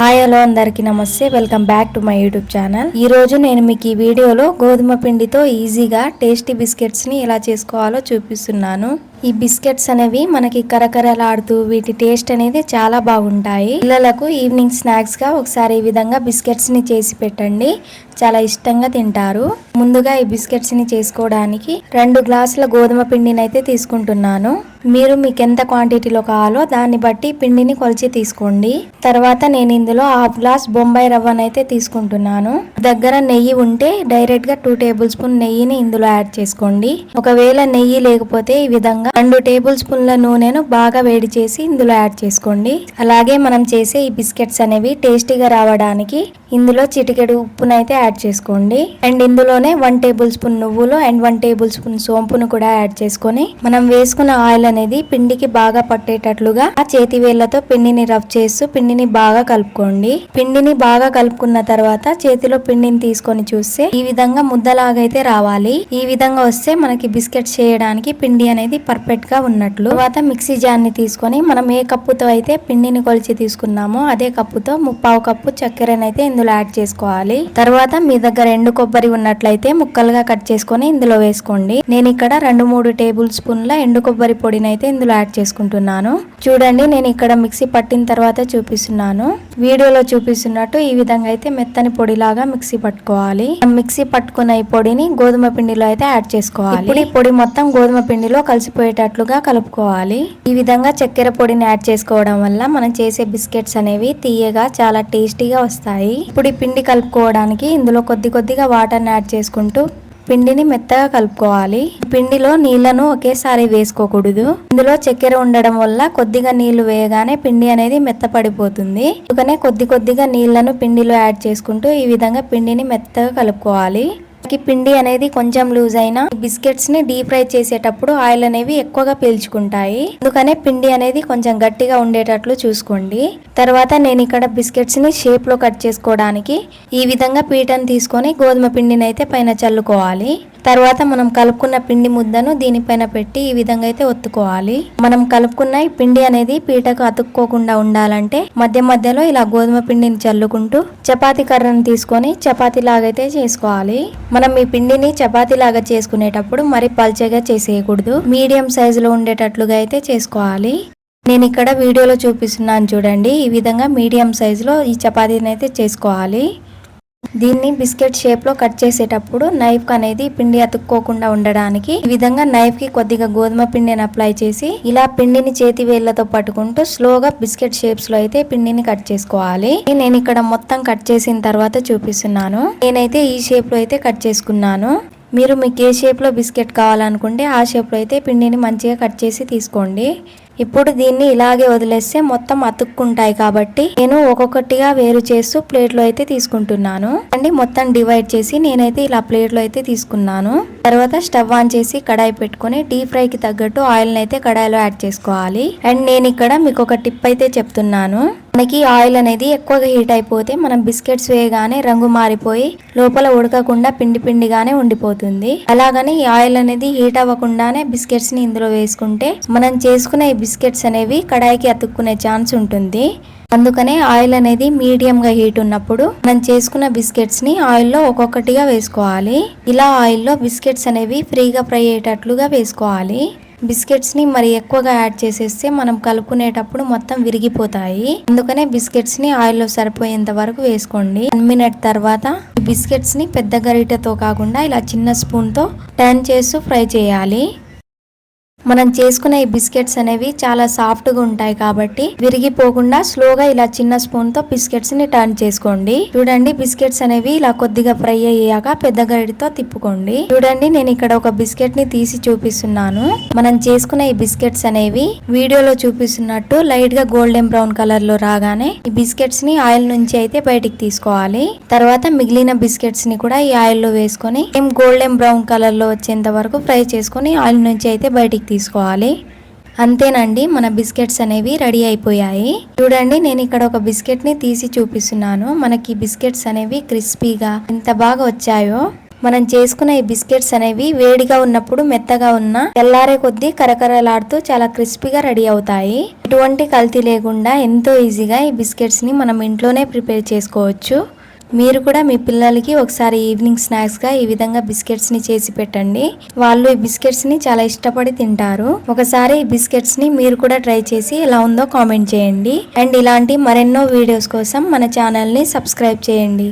Hi hello అందరికీ నమస్తే. Welcome back to my YouTube channel ఈ రోజు నేను మీకు ఈ వీడియోలో గోధుమ పిండితో ఈజీగా టేస్టీ బిస్కెట్స్ని ఎలా చేసుకోవాలో చూపిస్తున్నాను. ఈ బిస్కెట్స్ అనేవి మనకి కరకరలాడుతూ వీటి టేస్ట్ అనేది చాలా బాగుంటాయి. పిల్లలకు ఈవినింగ్ స్నాక్స్గా ఒకసారి ఈ విధంగా బిస్కెట్స్ని చేసి పెట్టండి. చాలా ఇష్టంగా తింటారు. ముందుగా ఈ బిస్కెట్స్ని చేసుకోవడానికి రెండు గ్లాసుల గోధుమ పిండిని అయితే తీసుకుంటున్నాను. మీరు మీకు ఎంత క్వాంటిటీలో కావాలో దాన్ని బట్టి పిండిని కొలిచి తీసుకోండి. తర్వాత నేను ఇందులో హాఫ్ గ్లాస్ బొంబాయి రవ్వను అయితే తీసుకుంటున్నాను. దగ్గర నెయ్యి ఉంటే డైరెక్ట్గా టూ టేబుల్ స్పూన్ నెయ్యిని ఇందులో యాడ్ చేసుకోండి. ఒకవేళ నెయ్యి లేకపోతే ఈ విధంగా రెండు టేబుల్ స్పూన్ల నూనెను బాగా వేడి చేసి ఇందులో యాడ్ చేసుకోండి. అలాగే మనం చేసే ఈ బిస్కెట్స్ అనేవి టేస్టీగా రావడానికి ఇందులో చిటికెడు ఉప్పునైతే యాడ్ చేసుకోండి. అండ్ ఇందులోనే వన్ టేబుల్ స్పూన్ నువ్వులు అండ్ వన్ టేబుల్ స్పూన్ సోంపును కూడా యాడ్ చేసుకొని మనం వేసుకున్న ఆయిల్ అనేది పిండికి బాగా పట్టేటట్లుగా ఆ చేతి వేళ్ళతో పిండిని రఫ్ చేస్తూ పిండిని బాగా కలుపుకోండి. పిండిని బాగా కలుపుకున్న తర్వాత చేతిలో పిండిని తీసుకొని చూస్తే ఈ విధంగా ముద్దలాగైతే రావాలి. ఈ విధంగా వస్తే మనకి బిస్కెట్స్ చేయడానికి పిండి అనేది పర్ఫెక్ట్ గా ఉన్నట్లు. తర్వాత మిక్సీ జార్ని తీసుకొని మనం ఏ కప్పుతో అయితే పిండిని కొలిచి తీసుకున్నామో అదే కప్పుతో ముప్పావు కప్పు చక్కెరనైతే ఇందులో యాడ్ చేసుకోవాలి. తర్వాత మీ దగ్గర ఎండు కొబ్బరి ఉన్నట్లయితే ముక్కలుగా కట్ చేసుకొని ఇందులో వేసుకోండి. నేను ఇక్కడ రెండు మూడు టేబుల్ స్పూన్ల ఎండు కొబ్బరి పొడిని అయితే ఇందులో యాడ్ చేసుకుంటున్నాను. చూడండి నేను ఇక్కడ మిక్సీ పట్టిన తర్వాత చూపిస్తున్నాను. వీడియోలో చూపిస్తున్నట్టు ఈ విధంగా అయితే మెత్తని పొడిలాగా మిక్సీ పట్టుకోవాలి. మిక్సీ పట్టుకున్న ఈ పొడిని గోధుమ పిండిలో అయితే యాడ్ చేసుకోవాలి. ఇప్పుడు ఈ పొడి మొత్తం గోధుమ పిండిలో కలిసిపోయేటట్లుగా కలుపుకోవాలి. ఈ విధంగా చక్కెర పొడిని యాడ్ చేసుకోవడం వల్ల మనం చేసే బిస్కెట్స్ అనేవి తీయగా చాలా టేస్టీగా వస్తాయి. ఇప్పుడు ఈ పిండి కలుపుకోవడానికి ఇందులో కొద్ది కొద్దిగా వాటర్ని యాడ్ చేసుకుంటూ పిండిని మెత్తగా కలుపుకోవాలి. పిండిలో నీళ్ళను ఒకేసారి వేసుకోకూడదు. ఇందులో చక్కెర ఉండడం వల్ల కొద్దిగా నీళ్ళు వేయగానే పిండి అనేది మెత్తపడిపోతుంది. అందుకనే కొద్ది కొద్దిగా నీళ్ళను పిండిలో యాడ్ చేసుకుంటూ ఈ విధంగా పిండిని మెత్తగా కలుపుకోవాలి. పిండి అనేది కొంచెం లూజ్ అయినా బిస్కెట్స్ని డీప్ ఫ్రై చేసేటప్పుడు ఆయిల్ అనేవి ఎక్కువగా పీల్చుకుంటాయి. అందుకనే పిండి అనేది కొంచెం గట్టిగా ఉండేటట్లు చూసుకోండి. తర్వాత నేను ఇక్కడ బిస్కెట్స్ని షేప్లో కట్ చేసుకోవడానికి ఈ విధంగా పీటను తీసుకొని గోధుమ పిండిని అయితే పైన చల్లుకోవాలి. తర్వాత మనం కలుపుకున్న పిండి ముద్దను దీనిపైన పెట్టి ఈ విధంగా అయితే ఒత్తుకోవాలి. మనం కలుపుకున్న ఈ పిండి అనేది పీటకు అతుక్కోకుండా ఉండాలంటే మధ్య మధ్యలో ఇలా గోధుమ పిండిని చల్లుకుంటూ చపాతీ కర్రను తీసుకొని చపాతీ లాగైతే చేసుకోవాలి. మనం ఈ పిండిని చపాతి లాగా చేసుకునేటప్పుడు మరి పల్చగా చేసేయకూడదు. మీడియం సైజులో ఉండేటట్లుగా అయితే చేసుకోవాలి. నేను ఇక్కడ వీడియోలో చూపిస్తున్నాను చూడండి. ఈ విధంగా మీడియం సైజులో ఈ చపాతీని అయితే చేసుకోవాలి. దీన్ని బిస్కెట్ షేప్లో కట్ చేసేటప్పుడు నైఫ్ అనేది పిండి అతుక్కోకుండా ఉండడానికి ఈ విధంగా నైఫ్కి కొద్దిగా గోధుమ పిండిని అప్లై చేసి ఇలా పిండిని చేతి వేళ్ళతో పట్టుకుంటూ స్లోగా బిస్కెట్ షేప్స్లో అయితే పిండిని కట్ చేసుకోవాలి. నేను ఇక్కడ మొత్తం కట్ చేసిన తర్వాత చూపిస్తున్నాను. నేనైతే ఈ షేప్లో అయితే కట్ చేసుకున్నాను. మీరు మీకు ఏ షేప్లో బిస్కెట్ కావాలనుకుంటే ఆ షేప్లో అయితే పిండిని మంచిగా కట్ చేసి తీసుకోండి. ఇప్పుడు దీన్ని ఇలాగే వదిలేస్తే మొత్తం అతుక్కుంటాయి కాబట్టి నేను ఒక్కొక్కటిగా వేరు చేస్తూ ప్లేట్లో అయితే తీసుకుంటున్నాను. అండి మొత్తం డివైడ్ చేసి నేనైతే ఇలా ప్లేట్లో అయితే తీసుకున్నాను. తర్వాత స్టవ్ ఆన్ చేసి కడాయి పెట్టుకొని డీప్ ఫ్రైకి తగ్గట్టు ఆయిల్ని అయితే కడాయిలో యాడ్ చేసుకోవాలి. అండ్ నేను ఇక్కడ మీకు ఒక టిప్ అయితే చెప్తున్నాను. మనకి ఆయిల్ అనేది ఎక్కువగా హీట్ అయిపోతే మనం బిస్కెట్స్ వేయగానే రంగు మారిపోయి లోపల ఉడకకుండా పిండి పిండిగానే ఉండిపోతుంది. అలాగని ఈ ఆయిల్ అనేది హీట్ అవ్వకుండానే బిస్కెట్స్ని ఇందులో వేసుకుంటే మనం చేసుకునే ఈ బిస్కెట్స్ అనేవి కడాయికి అతుక్కునే ఛాన్స్ ఉంటుంది. అందుకనే ఆయిల్ అనేది మీడియంగా హీట్ ఉన్నప్పుడు మనం చేసుకున్న బిస్కెట్స్ని ఆయిల్లో ఒక్కొక్కటిగా వేసుకోవాలి. ఇలా ఆయిల్లో బిస్కెట్స్ అనేవి ఫ్రీగా ఫ్రై అయ్యేటట్లుగా వేసుకోవాలి. బిస్కెట్స్ని మరి ఎక్కువగా యాడ్ చేసేస్తే మనం కలుపుకునేటప్పుడు మొత్తం విరిగిపోతాయి. అందుకనే బిస్కెట్స్ని సరిపోయేంత వరకు వేసుకోండి. వన్ మినిట్ తర్వాత బిస్కెట్స్ని పెద్ద గరిటెతో కాకుండా ఇలా చిన్న స్పూన్తో టర్న్ చేస్తూ ఫ్రై చేయాలి. మనం చేసుకునే ఈ బిస్కెట్స్ అనేవి చాలా సాఫ్ట్గా ఉంటాయి కాబట్టి విరిగిపోకుండా స్లోగా ఇలా చిన్న స్పూన్తో బిస్కెట్స్ని టర్న్ చేసుకోండి. చూడండి బిస్కెట్స్ అనేవి ఇలా కొద్దిగా ఫ్రై అయ్యాక పెద్ద గడితో తిప్పుకోండి. చూడండి నేను ఇక్కడ ఒక బిస్కెట్ని తీసి చూపిస్తున్నాను. మనం చేసుకునే ఈ బిస్కెట్స్ అనేవి వీడియోలో చూపిస్తున్నట్టు లైట్గా గోల్డెన్ బ్రౌన్ కలర్లో రాగానే ఈ బిస్కెట్స్ని ఆయిల్ నుంచి అయితే బయటికి తీసుకోవాలి. తర్వాత మిగిలిన బిస్కెట్స్ని కూడా ఈ ఆయిల్లో వేసుకొని ఏం గోల్డెన్ బ్రౌన్ కలర్లో వచ్చేంత వరకు ఫ్రై చేసుకొని ఆయిల్ నుంచి అయితే బయటికి తీసుకోవాలి. అంతేనండి మన బిస్కెట్స్ అనేవి రెడీ అయిపోయాయి. చూడండి నేను ఇక్కడ ఒక బిస్కెట్ని తీసి చూపిస్తున్నాను. మనకి బిస్కెట్స్ అనేవి క్రిస్పీగా ఎంత బాగా వచ్చాయో. మనం చేసుకున్న ఈ బిస్కెట్స్ అనేవి వేడిగా ఉన్నప్పుడు మెత్తగా ఉన్న తెల్లారే కొద్దీ కరకరలాడుతూ చాలా క్రిస్పీగా రెడీ అవుతాయి. ఎటువంటి కల్తీ లేకుండా ఎంతో ఈజీగా ఈ బిస్కెట్స్ని మనం ఇంట్లోనే ప్రిపేర్ చేసుకోవచ్చు. మీరు కూడా మీ పిల్లలకి ఒకసారి ఈవినింగ్ స్నాక్స్గా ఈ విధంగా బిస్కెట్స్ని చేసి పెట్టండి. వాళ్ళు ఈ బిస్కెట్స్ని చాలా ఇష్టపడి తింటారు. ఒకసారి ఈ బిస్కెట్స్ని మీరు కూడా ట్రై చేసి ఎలా ఉందో కామెంట్ చేయండి. అండ్ ఇలాంటి మరెన్నో వీడియోస్ కోసం మన ఛానల్ని సబ్స్క్రైబ్ చేయండి.